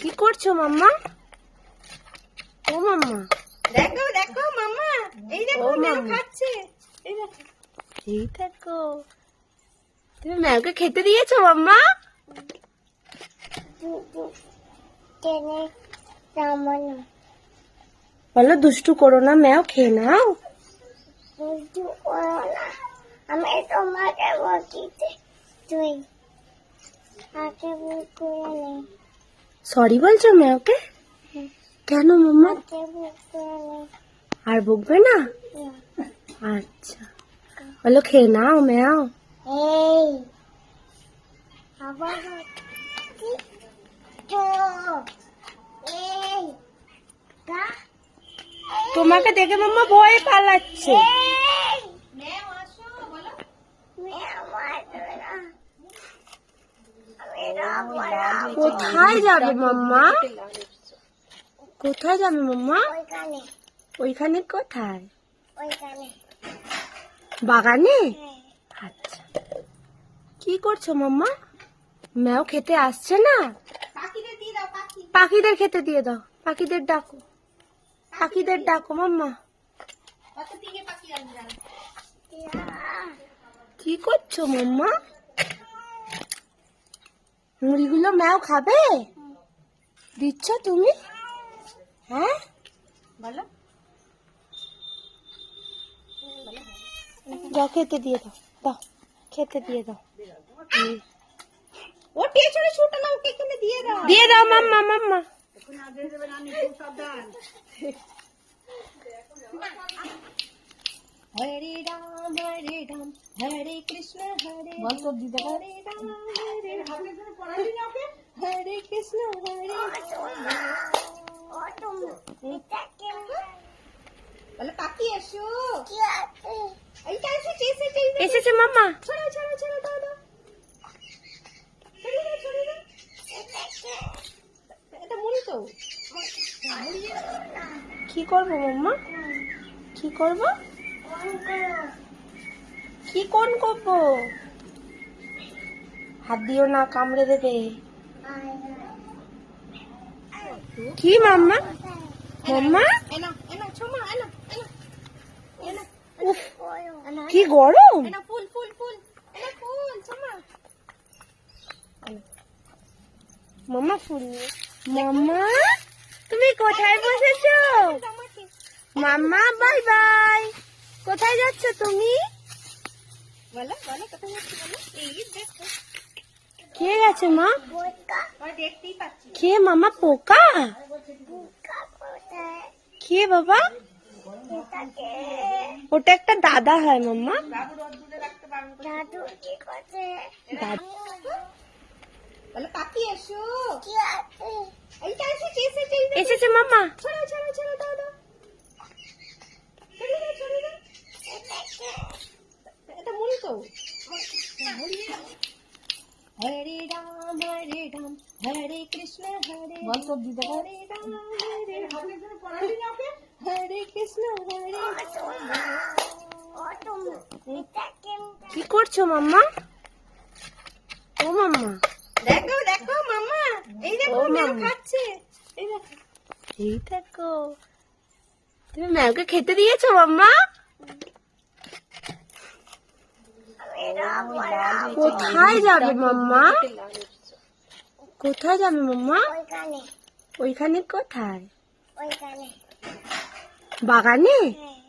কি করছ মাম্মা? ও মাম্মা। দেখো দেখো মামা এই দেখো ম্যাও খাচ্ছে। এই দেখো। এই দেখো। তুমি ম্যাওকে খেতে দিয়েছ মাম্মা? বলো দুষ্টু করো না ম্যাও খেয়ে নাও। আমি তোমাকে বকিতে তুই আগে ভুল করে নে। সরি বলছো ম্যাওকে কেন মাম্মা? আর বকবে না? আচ্ছা। বলো, খেয়ে নাও ম্যাও তোমাকে দেখে মাম্মা ভয়ে পালাচ্ছে এই ম্যাও আসো বলো মেয়ে মারবে না আমি রাখব কোথায় যাবে মাম্মা? কোথায় যাবে মাম্মা? ওইখানে। কোথায়? বাগানে? হ্যাঁ। আচ্ছা। কি করছ মাম্মা? ম্যাও খেতে আসছে না? পাখিদের খেতে দিয়ে দাও। পাখিদের ডাকো। পাখিদের ডাকো মাম্মা? কি করছ মাম্মা? মুড়িগুলো ম্যাও খাবে? দিচ্ছ তুমি? হ্যাঁ? বলো। দাও খেতে দিয়ে দাও দাও খেতে দিয়ে দাও। ও পেছনে ছুটে না ওকে এখানে দিয়ে দাও। দিয়ে দাও মাম্মা মাম্মা। হরে রাম হরে রাম হরে কৃষ্ণ হরে বল তোর দিদা হরে রাম হরে কৃষ্ণ হরে বলে পাখি এসো। কি এসেছে মাম্মা ছড়ো ছড়ো ছড়ো দাও দাও। ছড়িয়ে দাও ছড়িয়ে দাও। এটা কি মুড়ি তো। কি করব মাম্মা? কি করব? কি কোন করব? হাত দিও না কামড়ে দেবে। কি মাম্মা? মাম্মা? এনো এনো ছোমা এনো এনো এনো উফ কি গরম। ফুল ফুল ফুল ফুল মাম্মা ফুল মাম্মা তুমি কোথায় বসেছো? মাম্মা বাই বাই কোথায় যাচ্ছ তুমি? বলো বলো কোথায় যাচ্ছি বলো? এই দেখো। কে গেছে মা? কে মামা পোকা? কে বাবা? ওটা একটা দাদা হয় মাম্মা। বাবু রোদ দূরে রাখতে পারব দাদু কি করছে? দাদা। বলে পাখি এসো। কি এসেছে মাম্মা। এটা মুড়ি তো। হরে রাম হরে রাম হরে কৃষ্ণ হরে বল দিদা হরে রাম হরে রাম। হরে কৃষ্ণ হরে কি কি করছ মাম্মা? ও মাম্মা। দেখো দেখো মামা এই দেখো ও খাচ্ছে। এই দেখো এই দেখো। তুমি ম্যাওকে খেতে দিয়েছ মাম্মা? কোথায় যাবে মাম্মা? কোথায় যাবে মাম্মা? ওইখানে। কোথায়? বাগানে? হ্যাঁ।